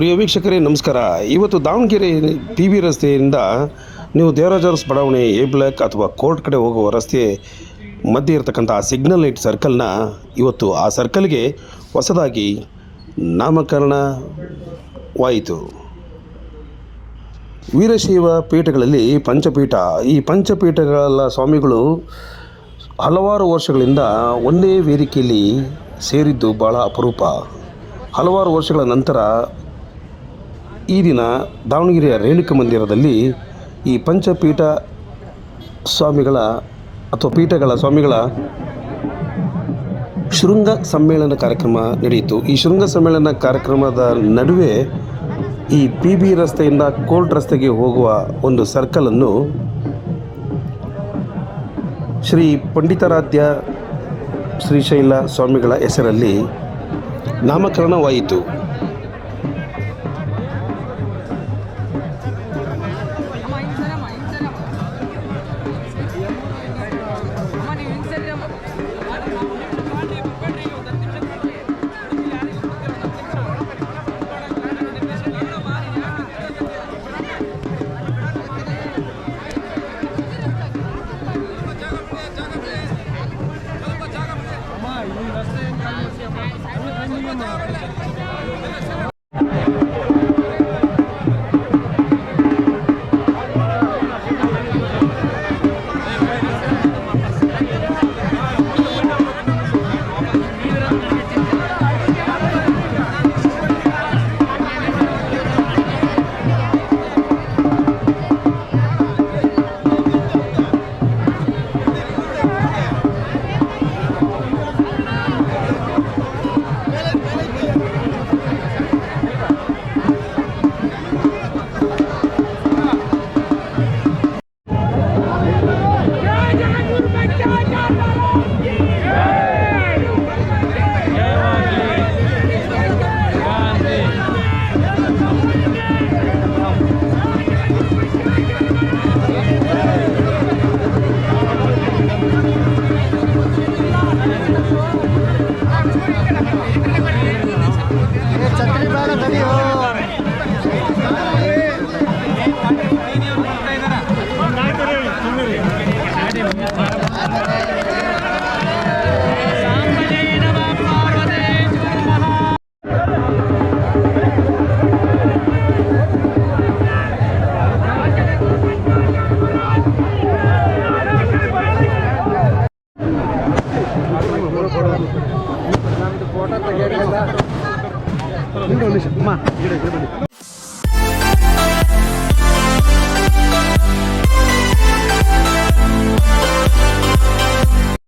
ಪ್ರಿಯ ವೀಕ್ಷಕರೇ, ನಮಸ್ಕಾರ. ಇವತ್ತು ದಾವಣಗೆರೆ ಪಿ ವಿ ರಸ್ತೆಯಿಂದ ನೀವು ದೇವರಾಜರ್ಸ್ ಬಡಾವಣೆ ಎ ಬ್ಲಾಕ್ ಅಥವಾ ಕೋರ್ಟ್ ಕಡೆ ಹೋಗುವ ರಸ್ತೆ ಮಧ್ಯೆ ಇರತಕ್ಕಂಥ ಆ ಸಿಗ್ನಲ್ ಲೈಟ್ ಸರ್ಕಲ್ನ ಇವತ್ತು ಆ ಸರ್ಕಲ್ಗೆ ಹೊಸದಾಗಿ ನಾಮಕರಣವಾಯಿತು. ವೀರಶೈವ ಪೀಠಗಳಲ್ಲಿ ಪಂಚಪೀಠ. ಈ ಪಂಚಪೀಠಗಳ ಸ್ವಾಮಿಗಳು ಹಲವಾರು ವರ್ಷಗಳಿಂದ ಒಂದೇ ವೇದಿಕೆಯಲ್ಲಿ ಸೇರಿದ್ದು ಭಾಳ ಅಪರೂಪ. ಹಲವಾರು ವರ್ಷಗಳ ನಂತರ ಈ ದಿನ ದಾವಣಗೆರೆಯ ರೇಣುಕ ಮಂದಿರದಲ್ಲಿ ಈ ಪಂಚಪೀಠ ಸ್ವಾಮಿಗಳ ಅಥವಾ ಪೀಠಗಳ ಸ್ವಾಮಿಗಳ ಶೃಂಗ ಸಮ್ಮೇಳನ ಕಾರ್ಯಕ್ರಮ ನಡೆಯಿತು. ಈ ಶೃಂಗ ಸಮ್ಮೇಳನ ಕಾರ್ಯಕ್ರಮದ ನಡುವೆ ಈ ಪಿ ಬಿ ರಸ್ತೆಯಿಂದ ಕೋರ್ಟ್ ರಸ್ತೆಗೆ ಹೋಗುವ ಒಂದು ಸರ್ಕಲನ್ನು ಶ್ರೀ ಪಂಡಿತಾರಾಧ್ಯ ಶ್ರೀಶೈಲ ಸ್ವಾಮಿಗಳ ಹೆಸರಲ್ಲಿ ನಾಮಕರಣವಾಯಿತು. ಒಂದು ನಿಮಿಷ ಅಮ್ಮ